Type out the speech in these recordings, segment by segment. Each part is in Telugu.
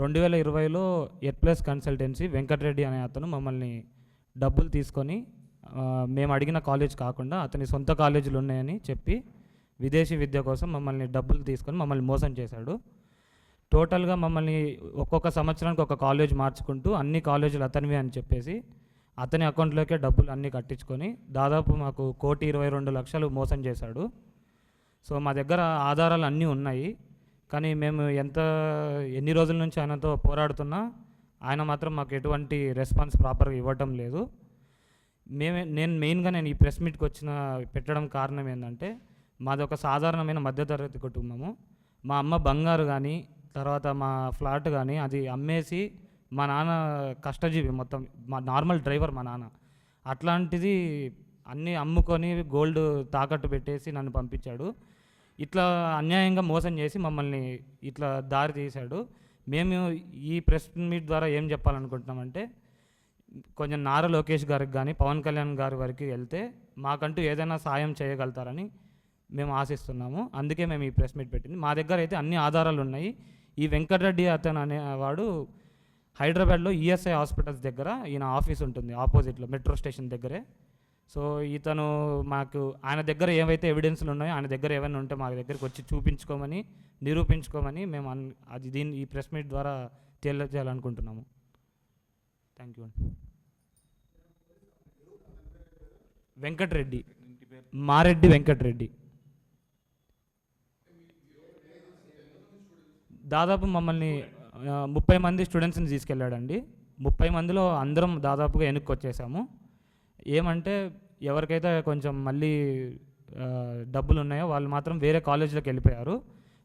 రెండు వేల ఇరవైలో ఎట్ ప్లస్ కన్సల్టెన్సీ వెంకటరెడ్డి అనే అతను మమ్మల్ని డబ్బులు తీసుకొని మేము అడిగిన కాలేజ్ కాకుండా అతని సొంత కాలేజీలు ఉన్నాయని చెప్పి విదేశీ విద్య కోసం మమ్మల్ని డబ్బులు తీసుకొని మమ్మల్ని మోసం చేశాడు. టోటల్గా మమ్మల్ని ఒక్కొక్క సంవత్సరానికి ఒక కాలేజ్ మార్చుకుంటూ అన్ని కాలేజీలు అతనివి అని చెప్పేసి అతని అకౌంట్లోకే డబ్బులు అన్నీ కట్టించుకొని దాదాపు మాకు కోటి ఇరవై రెండు లక్షలు మోసం చేశాడు. సో మా దగ్గర ఆధారాలు అన్నీ ఉన్నాయి. కానీ మేము ఎంత ఎన్ని రోజుల నుంచి ఆయనతో పోరాడుతున్నా ఆయన మాత్రం మాకు ఎటువంటి రెస్పాన్స్ ప్రాపర్గా ఇవ్వటం లేదు. మేమే నేను మెయిన్గా నేను ఈ ప్రెస్ మీట్కి వచ్చిన పెట్టడం కారణం ఏంటంటే మాది ఒక సాధారణమైన మధ్యతరగతి కుటుంబము. మా అమ్మ బంగారు కానీ తర్వాత మా ఫ్లాట్ కానీ అది అమ్మేసి మా నాన్న కష్టజీవి మొత్తం మా నార్మల్ డ్రైవర్ మా నాన్న. అట్లాంటిది అన్నీ అమ్ముకొని గోల్డ్ తాకట్టు పెట్టేసి నన్ను పంపించాడు. ఇట్లా అన్యాయంగా మోసం చేసి మమ్మల్ని ఇట్లా దారి తీశాడు. మేము ఈ ప్రెస్ మీట్ ద్వారా ఏం చెప్పాలనుకుంటున్నామంటే కొంచెం నారా లోకేష్ గారికి కానీ పవన్ కళ్యాణ్ గారి వరకు వెళ్తే మాకంటూ ఏదైనా సాయం చేయగలుగుతారని మేము ఆశిస్తున్నాము. అందుకే మేము ఈ ప్రెస్ మీట్ పెట్టింది. మా దగ్గర అయితే అన్ని ఆధారాలు ఉన్నాయి. ఈ వెంకటరెడ్డి అతను అనేవాడు హైదరాబాద్లో ఈఎస్ఐ హాస్పిటల్స్ దగ్గర ఈయన ఆఫీస్ ఉంటుంది ఆపోజిట్లో మెట్రో స్టేషన్ దగ్గరే. సో ఇతను మాకు ఆయన దగ్గర ఏవైతే ఎవిడెన్స్లు ఉన్నాయో ఆయన దగ్గర ఏమైనా ఉంటే మా దగ్గరికి వచ్చి చూపించుకోమని నిరూపించుకోమని మేము అన్ అది దీన్ని ఈ ప్రెస్ మీట్ ద్వారా తెలియజేయాలనుకుంటున్నాము థ్యాంక్ యూ అండి వెంకటరెడ్డి. మారెడ్డి వెంకటరెడ్డి. దాదాపు మమ్మల్ని ముప్పై మంది స్టూడెంట్స్ని తీసుకెళ్ళాడండి. ముప్పై మందిలో అందరం దాదాపుగా వెనక్కి వచ్చేసాము ఏమంటే ఎవరికైతే కొంచెం మళ్ళీ డబ్బులు ఉన్నాయో వాళ్ళు మాత్రం వేరే కాలేజీలోకి వెళ్ళిపోయారు.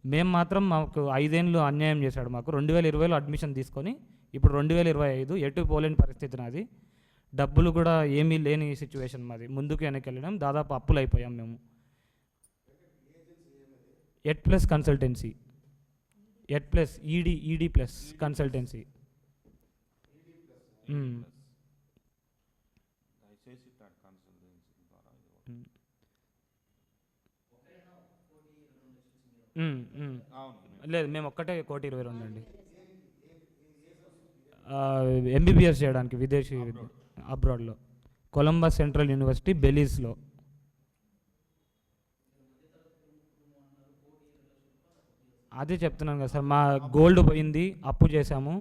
మేము మాత్రం మాకు ఐదేళ్ళు అన్యాయం చేశాడు మాకు. రెండు వేల ఇరవైలో అడ్మిషన్ తీసుకొని ఇప్పుడు రెండు వేల ఇరవై ఐదు ఎటు పోలేని పరిస్థితి నాది. డబ్బులు కూడా ఏమీ లేని సిచ్యువేషన్ మాది. ముందుకు వెనక్కి వెళ్ళడం దాదాపు అప్పులు అయిపోయాం మేము. At plus consultancy. At plus ED ED plus consultancy మ్మ్. దయచేసి ఇట్లాంటి కన్సల్టెన్సీ ద్వారా మ్మ్. మ్మ్, మ్మ్. అవును లేదు మేము ఒక్కటే కోటి ఇరవై రెండు అండి. ఎంబీబీఎస్ చేయడానికి విదేశీ అబ్రాడ్లో. కొలంబస్ సెంట్రల్ యూనివర్సిటీ బెలీస్లో. అదే చెప్తున్నాను కదా సార్ మా గోల్డ్ పోయింది అప్పు చేశాము.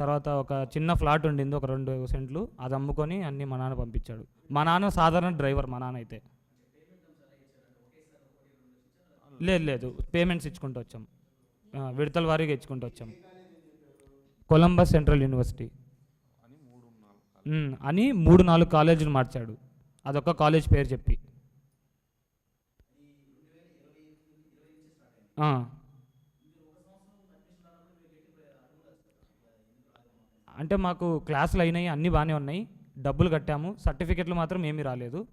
తర్వాత ఒక చిన్న ఫ్లాట్ ఉండింది ఒక రెండు సెంట్లు. అది అమ్ముకొని అన్నీ మా నాన్న పంపించాడు. మా నాన్న సాధారణ డ్రైవర్ మా నాన్న అయితే. లేదు లేదు. పేమెంట్స్ ఇచ్చుకుంటూ వచ్చాం. విడతల వారీగా ఇచ్చుకుంటూ వచ్చాం. Columbus central university. అని మూడు నాలుగు కాలేజీలు మార్చాడు. అదొక కాలేజ్ పేరు చెప్పి. అంటే మాకు క్లాసులు అయినాయి అన్నీ బాగానే ఉన్నాయి. డబ్బులు కట్టాము. సర్టిఫికెట్లు మాత్రం ఏమీ రాలేదు.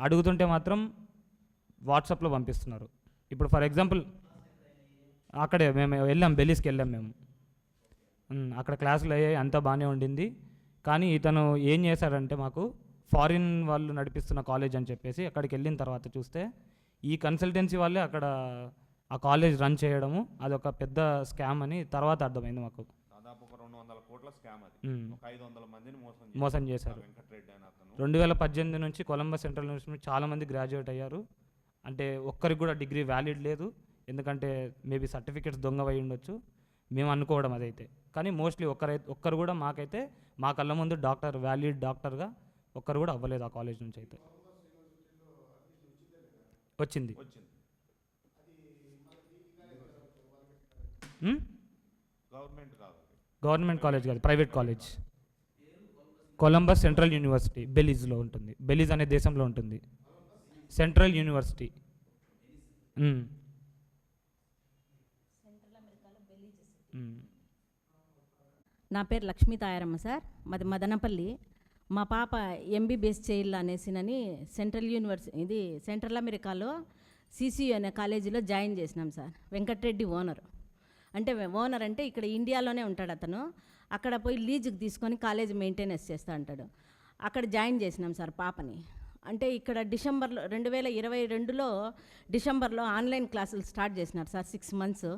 అడుగుతుంటే మాత్రం వాట్సాప్లో పంపిస్తున్నారు. ఇప్పుడు ఫర్ ఎగ్జాంపుల్ అక్కడే మేము వెళ్ళాం బెలీస్కి వెళ్ళాం మేము. అక్కడ క్లాసులు అయ్యాయి అంతా బాగానే ఉండింది. కానీ ఇతను ఏం చేశాడంటే మాకు ఫారిన్ వాళ్ళు నడిపిస్తున్న కాలేజ్ అని చెప్పేసి అక్కడికి వెళ్ళిన తర్వాత చూస్తే ఈ కన్సల్టెన్సీ వాళ్ళే అక్కడ ఆ కాలేజ్ రన్ చేయడము అదొక పెద్ద స్కామ్ అని తర్వాత అర్థమైంది మాకు. ఒక అది. ఒక మోసం చేశారు. రెండు వేల పద్దెనిమిది నుంచి కొలంబస్ సెంట్రల్ యూనివర్సిటీ నుంచి చాలామంది గ్రాడ్యుయేట్ అయ్యారు. అంటే ఒక్కరికి కూడా డిగ్రీ వ్యాలిడ్ లేదు. ఎందుకంటే మేబీ సర్టిఫికేట్స్ దొంగ ఉండొచ్చు. మేము అనుకోవడం అదైతే. కానీ మోస్ట్లీ ఒక్కరై ఒక్కరు కూడా మాకైతే మా కళ్ళ ముందు డాక్టర్ వ్యాలిడ్ డాక్టర్గా ఒక్కరు కూడా అవ్వలేదు ఆ కాలేజ్ నుంచి అయితే. వచ్చింది. గవర్నమెంట్ గవర్నమెంట్ కాలేజ్ కాదు private college. Columbus central university బెలీజ్లో ఉంటుంది. బెలీజ్ అనే దేశంలో ఉంటుంది. Central university. నా పేరు లక్ష్మీ తాయారమ్మ సార్. మాది మదనపల్లి. మా పాప ఎంబీబీఎస్ చేయాలి అనేసినని సెంట్రల్ యూనివర్సిటీ ఇది సెంట్రల్ అమెరికాలో సిసియు అనే కాలేజీలో జాయిన్ చేసినాం సార్. వెంకటరెడ్డి ఓనర్. అంటే ఓనర్ అంటే ఇక్కడ ఇండియాలోనే ఉంటాడు అతను. అక్కడ పోయి లీజుకి తీసుకొని కాలేజ్ మెయింటెనెన్స్ చేస్తూ ఉంటాడు అక్కడ జాయిన్ చేసినాం సార్ పాపని. అంటే ఇక్కడ డిసెంబర్లో రెండు వేల ఇరవై రెండులో డిసెంబర్లో ఆన్లైన్ క్లాసులు స్టార్ట్ చేసినారు sir six months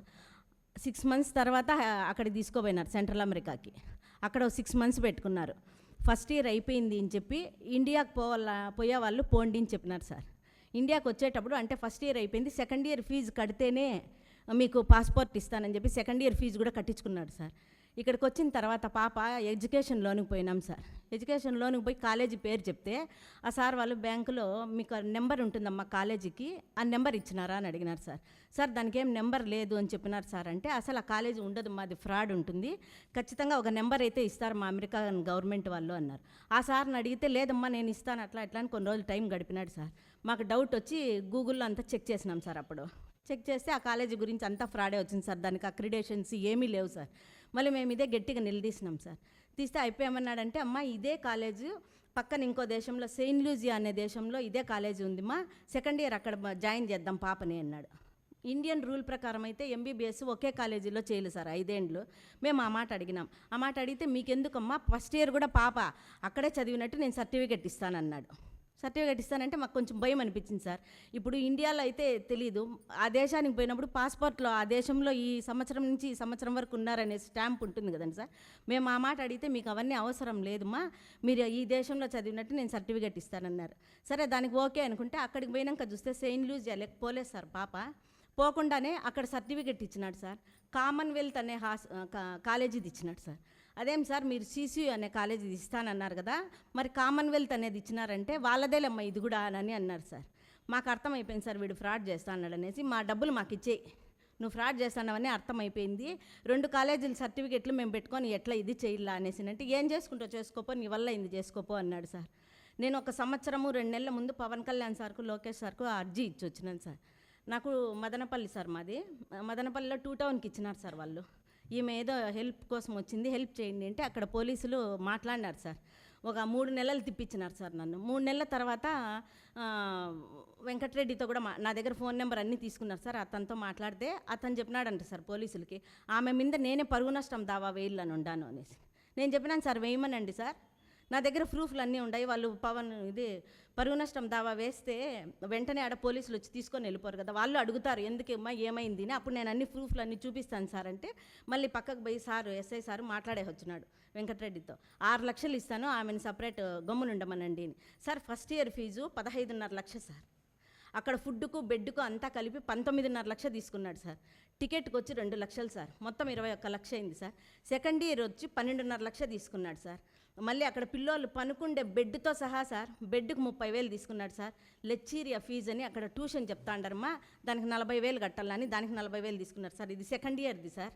six months తర్వాత అక్కడికి తీసుకోపోయినారు సెంట్రల్ అమెరికాకి అక్కడ సిక్స్ మంత్స్ పెట్టుకున్నారు. ఫస్ట్ ఇయర్ అయిపోయింది అని చెప్పి ఇండియాకి పోవాల పోయే వాళ్ళు పోండి అని చెప్పినారు సార్. ఇండియాకి వచ్చేటప్పుడు అంటే ఫస్ట్ ఇయర్ అయిపోయింది సెకండ్ ఇయర్ ఫీజు కడితేనే మీకు పాస్పోర్ట్ ఇస్తానని చెప్పి సెకండ్ ఇయర్ ఫీజు కూడా కట్టించుకున్నాడు సార్. ఇక్కడికి వచ్చిన తర్వాత పాప ఎడ్యుకేషన్ లోన్కి పోయినాం సార్. ఎడ్యుకేషన్ లోన్కి పోయి కాలేజీ పేరు చెప్తే ఆ సార్ వాళ్ళు బ్యాంకులో మీకు నెంబర్ ఉంటుందమ్మా కాలేజీకి ఆ నెంబర్ ఇచ్చినారా అని అడిగినారు సార్. సార్ దానికి ఏం నెంబర్ లేదు అని చెప్పినారు సార్ అంటే అసలు ఆ కాలేజీ ఉండదు మాది ఫ్రాడ్ ఉంటుంది. ఖచ్చితంగా ఒక నెంబర్ అయితే ఇస్తారు మా అమెరికా గవర్నమెంట్ వాళ్ళు అన్నారు. ఆ సార్ని అడిగితే లేదమ్మా నేను ఇస్తాను అట్లా అట్లా అని కొన్ని రోజులు టైం గడిపినాడు సార్. మాకు డౌట్ వచ్చి గూగుల్లో అంతా చెక్ చేసినాం సార్ అప్పుడు. చెక్ చేస్తే ఆ కాలేజీ గురించి అంతా ఫ్రాడే వచ్చింది సార్. దానికి అక్రిడేషన్స్ ఏమీ లేవు సార్. మళ్ళీ మేము ఇదే గట్టిగా నిలదీసినాం సార్. తీస్తే అయిపోయామన్నాడంటే అమ్మ ఇదే కాలేజు పక్కన ఇంకో దేశంలో సెయింట్ లూజియా అనే దేశంలో ఇదే కాలేజీ ఉంది మా సెకండ్ ఇయర్ అక్కడ జాయిన్ చేద్దాం పాపని అన్నాడు. ఇండియన్ రూల్ ప్రకారం అయితే ఎంబీబీఎస్ ఒకే కాలేజీలో చేయలేదు సార్ ఐదేండ్లు. మేము ఆ మాట అడిగినాం. ఆ మాట అడిగితే మీకెందుకమ్మా ఫస్ట్ ఇయర్ కూడా పాప అక్కడే చదివినట్టు నేను సర్టిఫికెట్ ఇస్తానన్నాడు. సర్టిఫికేట్ ఇస్తానంటే మాకు కొంచెం భయం అనిపించింది సార్. ఇప్పుడు ఇండియాలో అయితే తెలియదు ఆ దేశానికి పోయినప్పుడు పాస్పోర్ట్లో ఆ దేశంలో ఈ సంవత్సరం నుంచి ఈ సంవత్సరం వరకు ఉన్నారనే స్టాంప్ ఉంటుంది కదండి సార్. మేము ఆ మాట అడిగితే మీకు అవన్నీ అవసరం లేదుమా? మీరు ఈ దేశంలో చదివినట్టు నేను సర్టిఫికేట్ ఇస్తానన్నారు. సరే దానికి ఓకే అనుకుంటే అక్కడికి పోయినాక చూస్తే సెయింట్ లూజ్ చేయలేక పోలేదు సార్ పాప. పోకుండానే అక్కడ సర్టిఫికెట్ ఇచ్చినాడు సార్. కామన్వెల్త్ అనే హాస్ కాలేజీది ఇచ్చినాడు సార్. అదేం సార్ మీరు సీసీ అనే కాలేజీ ఇస్తానన్నారు కదా మరి కామన్వెల్త్ అనేది ఇచ్చినారంటే వాళ్ళదేలేమ్మా ఇది కూడా అని అన్నారు సార్. మాకు అర్థమైపోయింది సార్ వీడు ఫ్రాడ్ చేస్తాడు అన్నాడు అనేసి మా డబ్బులు మాకు ఇచ్చేయి. నువ్వు ఫ్రాడ్ చేస్తానవని అర్థమైపోయింది. రెండు కాలేజీల సర్టిఫికెట్లు మేము పెట్టుకొని ఎట్లా ఇది చేయాలా అనేసి అంటే ఏం చేసుకుంటావు చేసుకోపో నీ వల్ల ఇది చేసుకోపో అన్నాడు సార్. నేను ఒక సంవత్సరము రెండు నెలల ముందు పవన్ కళ్యాణ్ సార్కు లోకేష్ సార్కు అర్జీ ఇచ్చి వచ్చినాను సార్. నాకు మదనపల్లి సార్ మాది. మదనపల్లిలో టూ టౌన్కి ఇచ్చినారు సార్ వాళ్ళు. ఈమె ఏదో హెల్ప్ కోసం వచ్చింది. హెల్ప్ చేయండి అంటే అక్కడ పోలీసులు మాట్లాడినారు సార్. ఒక మూడు నెలలు తిప్పించినారు సార్ నన్ను. మూడు నెలల తర్వాత వెంకటరెడ్డితో కూడా మా నా దగ్గర ఫోన్ నెంబర్ అన్నీ తీసుకున్నారు సార్. అతనితో మాట్లాడితే అతను చెప్పినాడంట సార్ పోలీసులకి ఆమె మీద నేనే పరుగు నష్టం దావా వేయాలని ఉండాను అనేసి. నేను చెప్పినాను సార్ వేయమనండి సార్. నా దగ్గర ప్రూఫ్లు అన్నీ ఉన్నాయి వాళ్ళు పవన్ ఇది పరుగు నష్టం దావా వేస్తే వెంటనే ఆడ పోలీసులు వచ్చి తీసుకొని వెళ్ళిపోరు కదా. వాళ్ళు అడుగుతారు ఎందుకమ్మా ఏమైంది? అని. అప్పుడు నేను అన్ని ప్రూఫ్లు అన్నీ చూపిస్తాను సార్ అంటే మళ్ళీ పక్కకు పోయి సార్ ఎస్ఐ సార్ మాట్లాడే వచ్చినాడు వెంకటరెడ్డితో. ఆరు లక్షలు ఇస్తాను ఆమెను సపరేట్ గమ్మునుండమనండి సార్ ఫస్ట్ ఇయర్ ఫీజు పదహైదున్నర లక్ష సార్. అక్కడ ఫుడ్కు బెడ్కు అంతా కలిపి పంతొమ్మిదిన్నర లక్ష తీసుకున్నాడు సార్. టికెట్కి వచ్చి రెండు లక్షలు సార్. మొత్తం ఇరవై ఒక్క లక్ష అయింది సార్. సెకండ్ ఇయర్ వచ్చి పన్నెండున్నర లక్ష తీసుకున్నాడు సార్. మళ్ళీ అక్కడ పిల్లోళ్ళు పనుకుండే బెడ్తో సహా సార్ బెడ్కి ముప్పై వేలు తీసుకున్నాడు సార్. లెచ్చీరియా ఫీజు అని అక్కడ ట్యూషన్ చెప్తాండరమ్మా. దానికి నలభై వేలు కట్టాలని దానికి నలభై వేలు తీసుకున్నారు సార్. ఇది సెకండ్ ఇయర్ది సార్.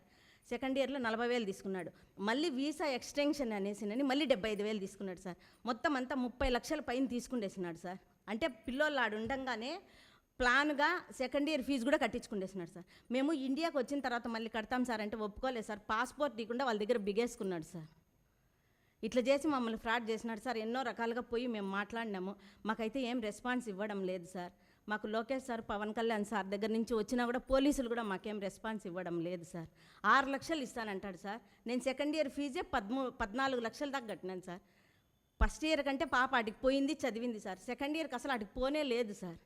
సెకండ్ ఇయర్లో నలభై వేలు తీసుకున్నాడు. మళ్ళీ వీసా ఎక్స్టెన్షన్ అనేసినని మళ్ళీ డెబ్బై ఐదు వేలు తీసుకున్నాడు సార్. మొత్తం అంతా ముప్పై లక్షల పైన తీసుకుండేసినాడు సార్. అంటే పిల్లోళ్ళు ఆడుండగానే ప్లాన్గా సెకండ్ ఇయర్ ఫీజు కూడా కట్టించుకుండేసినాడు సార్. మేము ఇండియాకి వచ్చిన తర్వాత మళ్ళీ కడతాం సార్ అంటే ఒప్పుకోలేదు సార్. పాస్పోర్ట్ ఇవ్వకుండా వాళ్ళ దగ్గర బిగేసుకున్నాడు సార్. ఇట్లా చేసి మమ్మల్ని ఫ్రాడ్ చేసినాడు సార్. ఎన్నో రకాలుగా పోయి మేము మాట్లాడినాము. మాకైతే ఏం రెస్పాన్స్ ఇవ్వడం లేదు సార్. మాకు లోకేష్ సార్ పవన్ కళ్యాణ్ సార్ దగ్గర నుంచి వచ్చినా కూడా పోలీసులు కూడా మాకేం రెస్పాన్స్ ఇవ్వడం లేదు సార్. ఆరు లక్షలు ఇస్తానంటాడు సార్. నేను సెకండ్ ఇయర్ ఫీజే పద్మూ పద్నాలుగు లక్షల దాకా కట్టినాను సార్. ఫస్ట్ ఇయర్ కంటే పాప అటుకు పోయింది చదివింది సార్. సెకండ్ ఇయర్కి అసలు అటుకు పోనే లేదు సార్.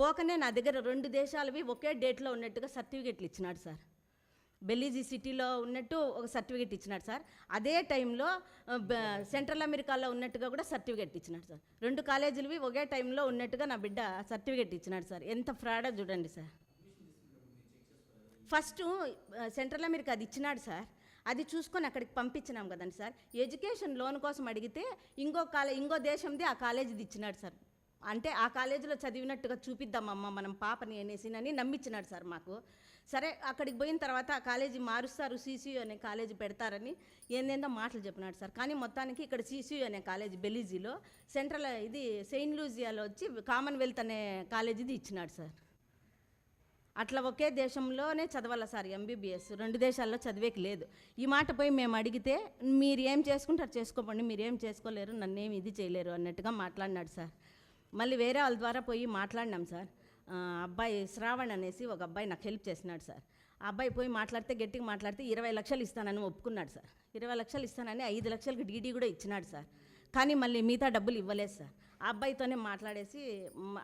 పోకనే నా దగ్గర రెండు దేశాలవి ఒకే డేట్లో ఉన్నట్టుగా సర్టిఫికెట్లు ఇచ్చినాడు సార్. బెలీజీ సిటీలో ఉన్నట్టు ఒక సర్టిఫికేట్ ఇచ్చినాడు సార్. అదే టైంలో సెంట్రల్ అమెరికాలో ఉన్నట్టుగా కూడా సర్టిఫికెట్ ఇచ్చినాడు సార్. రెండు కాలేజీలవి ఒకే టైంలో ఉన్నట్టుగా నా బిడ్డ సర్టిఫికేట్ ఇచ్చినాడు సార్. ఎంత ఫ్రాడో చూడండి సార్. ఫస్ట్ సెంట్రల్ అమెరికా అది ఇచ్చినాడు సార్. అది చూసుకొని అక్కడికి పంపించినాం కదండి సార్. ఎడ్యుకేషన్ లోన్ కోసం అడిగితే ఇంకో కాలే ఇంకో దేశంది ఆ కాలేజీది ఇచ్చినాడు సార్. అంటే ఆ కాలేజీలో చదివినట్టుగా చూపిద్దామమ్మ మనం పాపని అనేసి అని నమ్మించినాడు సార్ మాకు. సరే అక్కడికి పోయిన తర్వాత ఆ కాలేజీ మారుస్తారు సీసీయూ అనే కాలేజీ పెడతారని ఏందేందో మాటలు చెప్పినాడు సార్. కానీ మొత్తానికి ఇక్కడ సీసీయూ అనే కాలేజీ బెలీజీలో సెంట్రల్ ఇది సెయింట్ లూజియాలో వచ్చి కామన్వెల్త్ అనే కాలేజీది ఇచ్చినాడు సార్. అట్లా ఒకే దేశంలోనే చదవాల సార్ ఎంబీబీఎస్ రెండు దేశాల్లో చదివేకి లేదు. ఈ మాట పోయి మేము అడిగితే మీరు ఏం చేసుకుంటారు? చేసుకోకండి మీరు ఏం చేసుకోలేరు? నన్నేం ఇది చేయలేరు అన్నట్టుగా మాట్లాడినాడు సార్. మళ్ళీ వేరే వాళ్ళ ద్వారా పోయి మాట్లాడినాం సార్. అబ్బాయి శ్రావణ్ అనేసి ఒక అబ్బాయి నాకు హెల్ప్ చేసినాడు సార్. ఆ అబ్బాయి పోయి మాట్లాడితే గట్టిగా మాట్లాడితే ఇరవై లక్షలు ఇస్తానని ఒప్పుకున్నాడు సార్. ఇరవై లక్షలు ఇస్తానని ఐదు లక్షలకి డీడీ కూడా ఇచ్చినాడు సార్. కానీ మళ్ళీ మిగతా డబ్బులు ఇవ్వలేదు సార్. ఆ అబ్బాయితోనే మాట్లాడేసి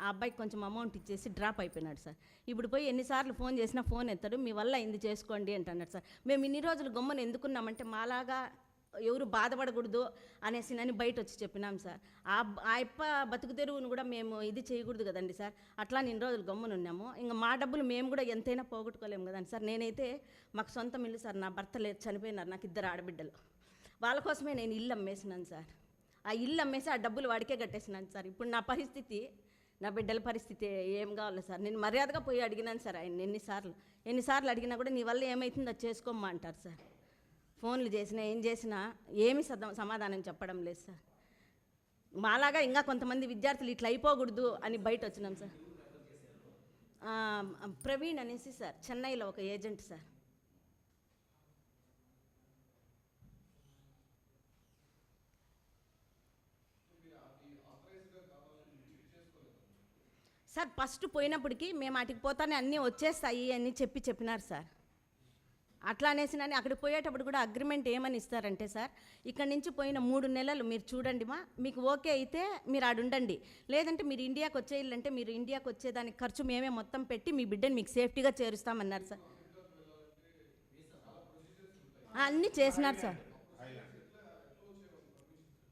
ఆ అబ్బాయికి కొంచెం అమౌంట్ ఇచ్చేసి డ్రాప్ అయిపోయినాడు సార్. ఇప్పుడు పోయి ఎన్నిసార్లు ఫోన్ చేసినా ఫోన్ ఎత్తాడు మీ వల్ల ఇంది చేసుకోండి అంటున్నాడు సార్. మేము ఇన్ని రోజులు గమ్మున ఎందుకున్నామంటే మాలాగా ఎవరు బాధపడకూడదు అనేసి నన్ను బయట వచ్చి చెప్పినాం సార్. ఆ ఆ అప్ప బతుకు తెరువును కూడా మేము ఇది చేయకూడదు కదండి సార్. అట్లా నిన్న రోజులు గమ్మునున్నాము ఇంకా మా డబ్బులు మేము కూడా ఎంతైనా పోగొట్టుకోలేము కదండి సార్. నేనైతే మాకు సొంతం ఇల్లు సార్. నా భర్త లేదు చనిపోయినారు నాకు ఇద్దరు ఆడబిడ్డలు. వాళ్ళ కోసమే నేను ఇల్లు అమ్మేసినాను సార్. ఆ ఇల్లు అమ్మేసి ఆ డబ్బులు వాడికే కట్టేసినాను సార్. ఇప్పుడు నా పరిస్థితి నా బిడ్డల పరిస్థితి ఏం కావాలి సార్? నేను మర్యాదగా పోయి అడిగినాను సార్ ఆయన ఎన్నిసార్లు. ఎన్నిసార్లు అడిగినా కూడా నీ వల్ల ఏమవుతుందో అది చేసుకోమ్మా అంటారు సార్. ఫోన్లు చేసినా ఏం చేసినా ఏమి సద సమాధానం చెప్పడం లేదు సార్. మాలాగా ఇంకా కొంతమంది విద్యార్థులు ఇట్లా అయిపోకూడదు అని బయట వచ్చినాం సార్. ప్రవీణ్ అనేసి సార్ చెన్నైలో ఒక ఏజెంట్ సార్. సార్ ఫస్ట్ పోయినప్పటికీ మేము వాటికి పోతానే అన్నీ వచ్చేస్తాయి అని చెప్పి చెప్పినారు సార్. అట్లా అనేసి నన్ను అక్కడికి పోయేటప్పుడు కూడా అగ్రిమెంట్ ఏమని ఇస్తారంటే సార్ ఇక్కడ నుంచి పోయిన మూడు నెలలు మీరు చూడండి మా మీకు ఓకే అయితే మీరు ఆడుండండి లేదంటే మీరు ఇండియాకి వచ్చేయాలంటే మీరు ఇండియాకి వచ్చేదానికి ఖర్చు మేమే మొత్తం పెట్టి మీ బిడ్డని మీకు సేఫ్టీగా చేరుస్తామన్నారు సార్. అన్నీ చేసినారు సార్.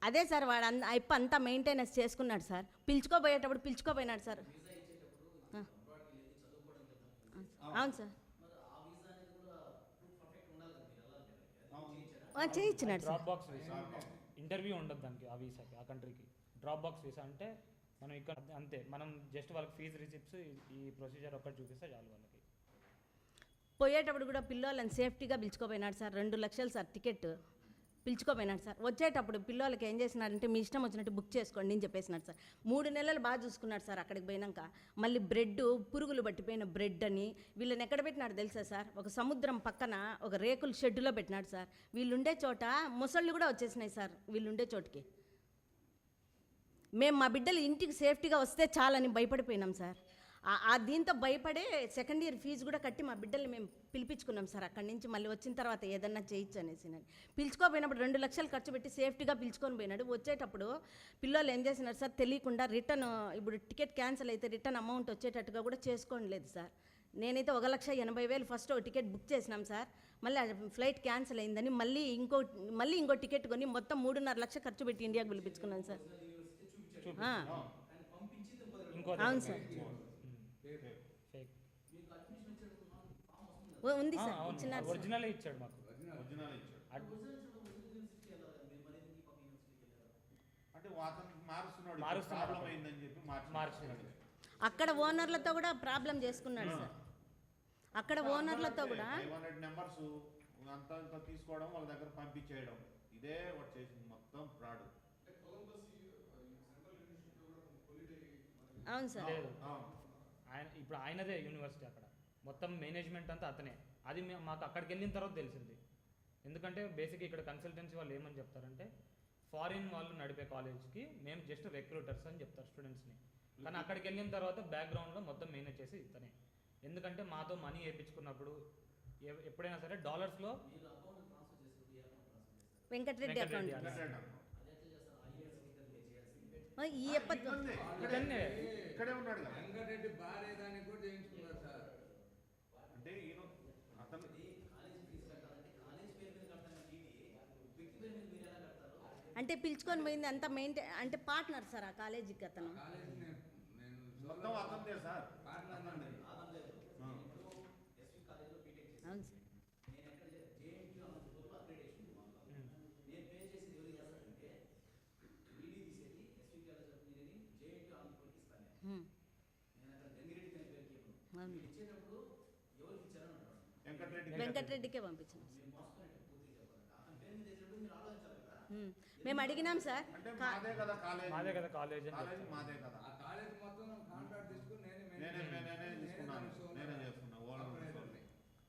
అదే సార్ వాడు అంత అయిపో అంతా మెయింటెనెన్స్ చేసుకున్నాడు సార్. పిలుచుకోపోయేటప్పుడు పిలుచుకోపోయినాడు సార్. అవును సార్. చేయించినాడు డ్రాప్ బాక్స్ వీసా. ఇంటర్వ్యూ ఉండదు దానికి ఆ వీసాకి ఆ కంట్రీకి. డ్రాప్ బాక్స్ వీసా అంటే మనం ఇక్కడ అంతే. మనం జస్ట్ వాళ్ళకి ఫీజు రిసిప్ట్స్ ఈ ప్రొసీజర్ ఒక్కటి చూపిస్తే చాలు వాళ్ళకి. పోయేటప్పుడు కూడా పిల్లోళ్ళని సేఫ్టీగా పిలుచుకోపోయినాడు సార్. రెండు లక్షలు సార్ టికెట్. పిలుచుకోపోయినాడు సార్. వచ్చేటప్పుడు పిల్లలకి ఏం చేసినారంటే మీ ఇష్టం వచ్చినట్టు బుక్ చేసుకోండి అని చెప్పేసినాడు సార్. మూడు నెలలు బాగా చూసుకున్నాడు సార్ అక్కడికి పోయినాక. మళ్ళీ బ్రెడ్ పురుగులు పట్టిపోయిన బ్రెడ్ అని వీళ్ళని ఎక్కడ పెట్టినాడు తెలుసా సార్? ఒక సముద్రం పక్కన ఒక రేకుల షెడ్డులో పెట్టినాడు సార్. వీళ్ళు ఉండే చోట ముసళ్ళు కూడా వచ్చేసినాయి సార్ వీళ్ళుండే చోటుకి. మేము మా బిడ్డలు ఇంటికి సేఫ్టీగా వస్తే చాలని భయపడిపోయినాం సార్. దీంతో భయపడే సెకండ్ ఇయర్ ఫీజు కూడా కట్టి మా బిడ్డల్ని మేము పిలిపించుకున్నాం సార్. అక్కడి నుంచి మళ్ళీ వచ్చిన తర్వాత ఏదన్నా చేయొచ్చు అనేసి నేను. పిలుచుకోపోయినప్పుడు రెండు లక్షలు ఖర్చు పెట్టి సేఫ్టీగా పిలుచుకొని పోయినాడు. వచ్చేటప్పుడు పిల్లలు ఏం చేసినారు సార్ తెలియకుండా రిటర్న్ ఇప్పుడు టికెట్ క్యాన్సిల్ అయితే రిటర్న్ అమౌంట్ వచ్చేటట్టుగా కూడా చేసుకోండి లేదు సార్. నేనైతే ఒక లక్ష ఎనభై వేలు ఫస్ట్ ఒక టికెట్ బుక్ చేసినాం సార్. మళ్ళీ ఫ్లైట్ క్యాన్సిల్ అయిందని మళ్ళీ ఇంకో మళ్ళీ ఇంకో టికెట్ కొని మొత్తం మూడున్నర లక్ష ఖర్చు పెట్టి ఇండియాకి పిలిపించుకున్నాను సార్. అవును. సార్. ఉంది సార్ ఇచ్చినారు ఒరిజినల్ ఇచ్చాడు మాకు. ఒరిజినల్ ఇచ్చాడు. అడ్- అంటే అతను మారుస్తున్నాడు మారుస్తున్నాడు. ప్రాబ్లం అయిందని చెప్పి మార్చి మార్చినాడు అక్కడ ఓనర్లతో కూడా ప్రాబ్లం చేసుకున్నాడు సార్. అక్కడ ఓనర్లతో కూడా నెంబర్స్ అంతా ఇంత తీసుకోవడం వాళ్ళ దగ్గర పంపించేయడం. ఇదే వాడు చేసింది మొత్తం ఫ్రాడ్ అవును సార్. లేదు. ఆయన ఇప్పుడు ఆయనదే యూనివర్సిటీ అక్కడ. మొత్తం మేనేజ్మెంట్ అంతా అతనే. అది మాకు అక్కడికి వెళ్ళిన తర్వాత తెలిసింది. ఎందుకంటే బేసిక్ ఇక్కడ కన్సల్టెన్సీ వాళ్ళు ఏమని చెప్తారంటే ఫారిన్ వాళ్ళు నడిపే కాలేజ్కి మేము జస్ట్ రిక్రూటర్స్ అని చెప్తారు స్టూడెంట్స్ని కానీ అక్కడికి వెళ్ళిన తర్వాత బ్యాక్గ్రౌండ్లో మొత్తం మేనేజ్ చేసి ఇతనే. ఎందుకంటే మాతో మనీ వేయించుకున్నప్పుడు ఎప్పుడైనా సరే డాలర్స్లో వెంకటరెడ్డి అకౌంట్ ఇక్కడే ఉన్నాడు కూడా అంటే ఈయన అతను అంటే పిలుచుకొని పోయింది అంతా మెయింటైన్ అంటే పార్ట్నర్ సార్ ఆ కాలేజీకి అతను. కాలేజ్ నేను నేను మొత్తం అతనిదే సార్. అవును సార్. వెంకటరెడ్డి వెంకటరెడ్డికే పంపించాం. మేము అడిగినాం సార్. అంటే కా- మాదే కదా కాలేజ్. మాదే కదా కాలేజ్ అని కాలేజ్ చెప్తారు. మాదే కదా. ఆ కాలేజ్ మొత్తం కాంట్రాక్ట్ తీసుకుని నేనే నేనే maintain నేనే చేస్తాను. తీసుకున్నాను. నేనే. చేస్తున్నా.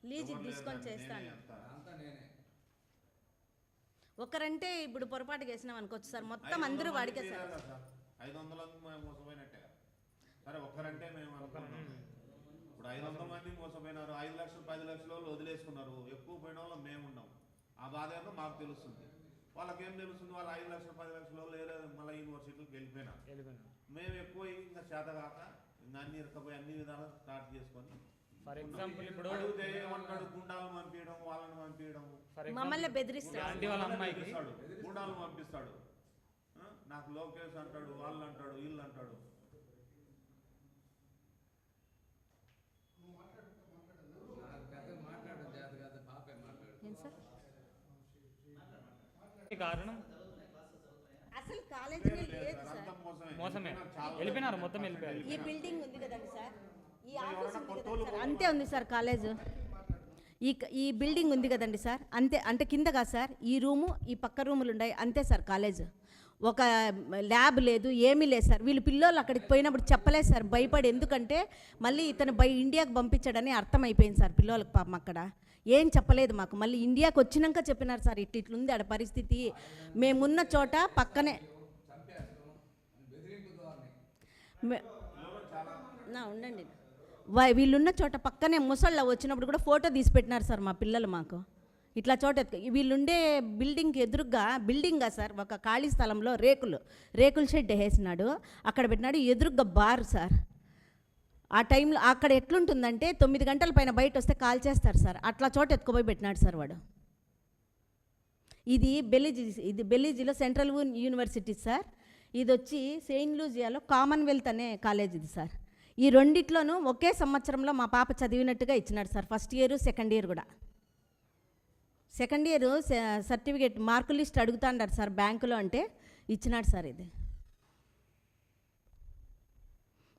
తీసుకొని ఒకరంటే ఇప్పుడు పొరపాటు చేసినాం అనుకోవచ్చు సార్. మొత్తం అందరూ వాడికే సార్. ఐదు వందల మంది మోసపోయినట్టే సరే ఒక్కరంటే మేము అనుకున్నాం. ఇప్పుడు ఐదు వందల మంది మోసపోయినారు ఐదు లక్షలు పది లక్షల వాళ్ళు వదిలేసుకున్నారు. ఎక్కువ పోయిన వాళ్ళు మేము ఉన్నాం ఆ బాధ ఏందో మాకు తెలుస్తుంది. వాళ్ళకేం తెలుస్తుంది? వాళ్ళు ఐదు లక్షలు పది లక్షలు లేరు మళ్ళీ యూనివర్సిటీకి వెళ్ళిపోయినా వెళ్ళిపోయినా మేము ఎక్కువ ఇంకా చేత కాక ఇంకా అన్ని ఇరకపోయి అన్ని విధాలు స్టార్ట్ చేసుకొని ఫర్ ఎగ్జాంపుల్ ఇప్పుడు అడిగితే ఏమంటాడు? గుండాలు పంపించడం వాళ్ళని పంపించడం. మమ్మల్ని వాళ్ళ అమ్మాయికి పంపిస్తాడు? నాకు లోకేష్ అంటాడు వాళ్ళు అంటాడు వీళ్ళు అంటాడు నాకు పెద్ద మాట్లాడడం చేత కాదు పాపే మాట్లాడు ఏం సార్ కారణం? అసలు కాలేజీనే లేదు సార్, మోసమే. వెళ్ళిపోయినారు మొత్తం వెళ్ళిపోయారు. ఈ బిల్డింగ్ ఉంది కదండి సార్? ఈ ఆఫీస్ ఉంది కదండి సార్? అంతే ఉంది సార్ కాలేజ్. ఈ క- ఈ బిల్డింగ్ ఉంది కదండి సార్? అంతే అంటే కింద కాదు సార్. ఈ రూము ఈ పక్క రూములు ఉన్నాయి. అంతే సార్ కాలేజ్. ఒక ల్యాబ్ లేదు ఏమీ లేదు సార్. వీళ్ళు పిల్లోళ్ళు అక్కడికి పోయినప్పుడు చెప్పలేదు సార్. భయపడి ఎందుకంటే మళ్ళీ ఇతను బై ఇండియాకి పంపించాడని అర్థమైపోయింది సార్ పిల్లోళ్ళకి పాపం అక్కడ. ఏం చెప్పలేదు మాకు. మళ్ళీ ఇండియాకి వచ్చినాక చెప్పినారు సార్ ఇట్ ఇట్లుంది ఆడ పరిస్థితి. మేమున్న చోట పక్కనే ఉండండి. వీళ్ళున్న చోట పక్కనే ముసళ్ళ వచ్చినప్పుడు కూడా ఫోటో తీసి పెట్టినారు సార్ మా పిల్లలు మాకు. ఇట్లా చోట ఎత్తుకు- వీళ్ళుండే బిల్డింగ్కి ఎదురుగా బిల్డింగ్గా సార్ ఒక ఖాళీ స్థలంలో రేకులు రేకుల షెడ్ వేసినాడు. అక్కడ పెట్టినాడు ఎదురుగా బార్ సార్. ఆ టైంలో అక్కడ ఎట్లుంటుందంటే తొమ్మిది గంటల పైన బయట వస్తే కాల్ చేస్తారు సార్. అట్లా చోట ఎత్తుకుపోయి పెట్టినాడు సార్ వాడు. ఇది బెలిజీ ఇది బెలిజీలో సెంట్రల్ యూనివర్సిటీ సార్. ఇది వచ్చి సెయింట్ లూజియాలో కామన్వెల్త్ అనే కాలేజ్ ఇది సార్. ఈ రెండిట్లోనూ ఒకే సంవత్సరంలో మా పాప చదివినట్టుగా ఇచ్చినాడు sir. First year second year కూడా. Second year certificate mark list అడుగుతాండారు sir బ్యాంకులో అంటే ఇచ్చినాడు సార్ ఇది.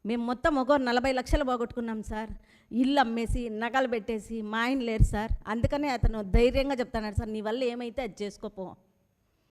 మేము మొత్తం ఒక నలభై లక్షలు పోగొట్టుకున్నాం సార్. ఇల్లు అమ్మేసి నగలు పెట్టేసి మా ఆయన లేరు సార్. అందుకనే అతను ధైర్యంగా చెప్తున్నాడు సార్ నీ వల్ల ఏమైతే అది చేసుకోపో.